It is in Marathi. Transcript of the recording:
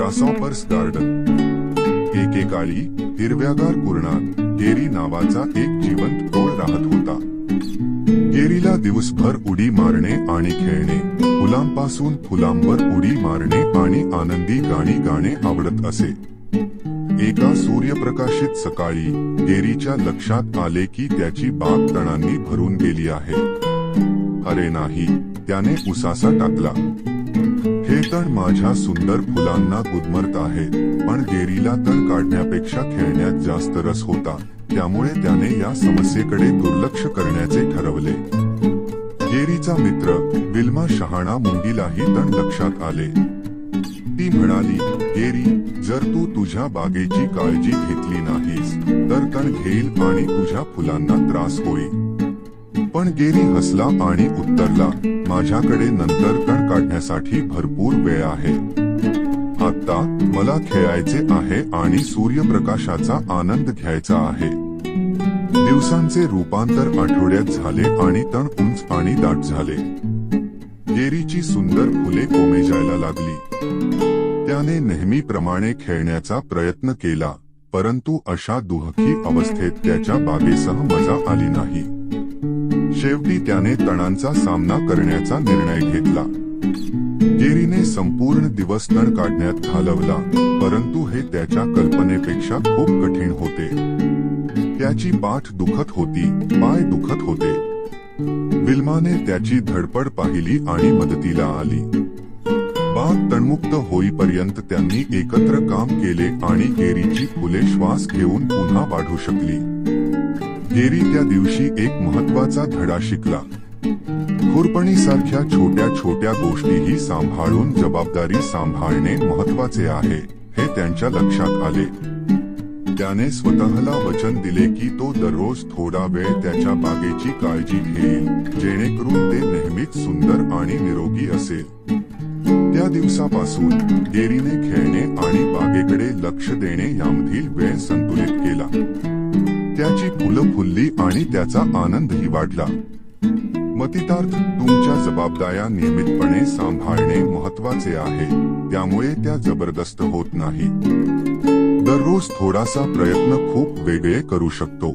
ग्रासॉपर्स गार्डन एकेकाळी हिरव्यागार कुरणात गेरी नावाचा एक जिवंत टोळ राहत होता. गेरीला दिवसभर उडी मारणे आणि खेळणे फुलांपासून फुलांवर उडी मारणे आणि आनंदी गाणी गाणे आवडत असे. एका सूर्यप्रकाशित सकाळी गेरीच्या लक्षात आले की त्याची बाग तणांनी भरून गेली आहे. अरे नाही त्याने उसासा टाकला. तण माझ्या सुंदर फुलांना गुदमरत आहेत पण गेरीला तण काढण्यापेक्षा खेळण्यात जास्त रस होता. त्यामुळे त्याने या समस्येकडे दुर्लक्ष करण्याचे ठरवले. गेरीचा मित्र विल्मा शहाणा मुंगीलाही तण लक्षात आले. ती म्हणाली गेरी जर तू तुझ्या बागेची काळजी घेतली नाहीस तर तण घेईल आणि तुझ्या फुलांना त्रास होईल. पण गेरी हसला आणि उत्तरला माझ्याकडे नंतर तण काढण्यासाठी भरपूर वेळ आहे. आता मला खेळायचे आहे आणि सूर्यप्रकाशाचा आनंद घ्यायचा आहे. दिवसांचे रूपांतर आठवड्यात झाले आणि तण उंच आणि दाट झाले. गेरीची सुंदर फुले कोमेजायला लागली. त्याने नेहमीप्रमाणे खेळण्याचा प्रयत्न केला परंतु अशा दुहकी अवस्थेत त्याच्या बागेसह मजा आली नाही. शेवटी त्याने तणांचा सामना करण्याचा निर्णय घेतला. गेरीने संपूर्ण दिवस तण काढण्यात घालवला परंतु हे त्याच्या कल्पनेपेक्षा खूप कठीण होते. त्याची पाठ दुखत होती पाय दुखत होते. विल्माने त्याची धडपड पाहिली आणि मदतीला आली. बाग तणमुक्त होईपर्यंत त्यांनी एकत्र काम केले आणि गेरीची फुले श्वास घेऊन पुन्हा वाढू शकली. गेरी त्या दिवशी एक महत्त्वाचा धडा शिकला. खुरपणीसारख्या छोट्या छोट्या गोष्टीही सांभाळून जबाबदारी सांभाळणे महत्त्वाचे आहे हे त्यांच्या लक्षात आले. त्याने स्वतःला वचन दिले की तो दररोज थोडा वेळ त्याच्या बागेची काळजी घेईल जेणेकरून ते नेहमीच सुंदर आणि निरोगी असेल. त्या दिवसापासून गेरीने खेळणे आणि बागेकडे लक्ष देणे यामधील वेळ संत फुलं फुलली आणि त्याचा आनंदही वाढला. मतितार्थ तुमच्या जबाबदाऱ्या नियमितपणे सांभाळणे महत्त्वाचे आहे. त्यामुळे त्या जबरदस्त होत नाही. दररोज थोडासा प्रयत्न खूप वेगळे करू शकतो.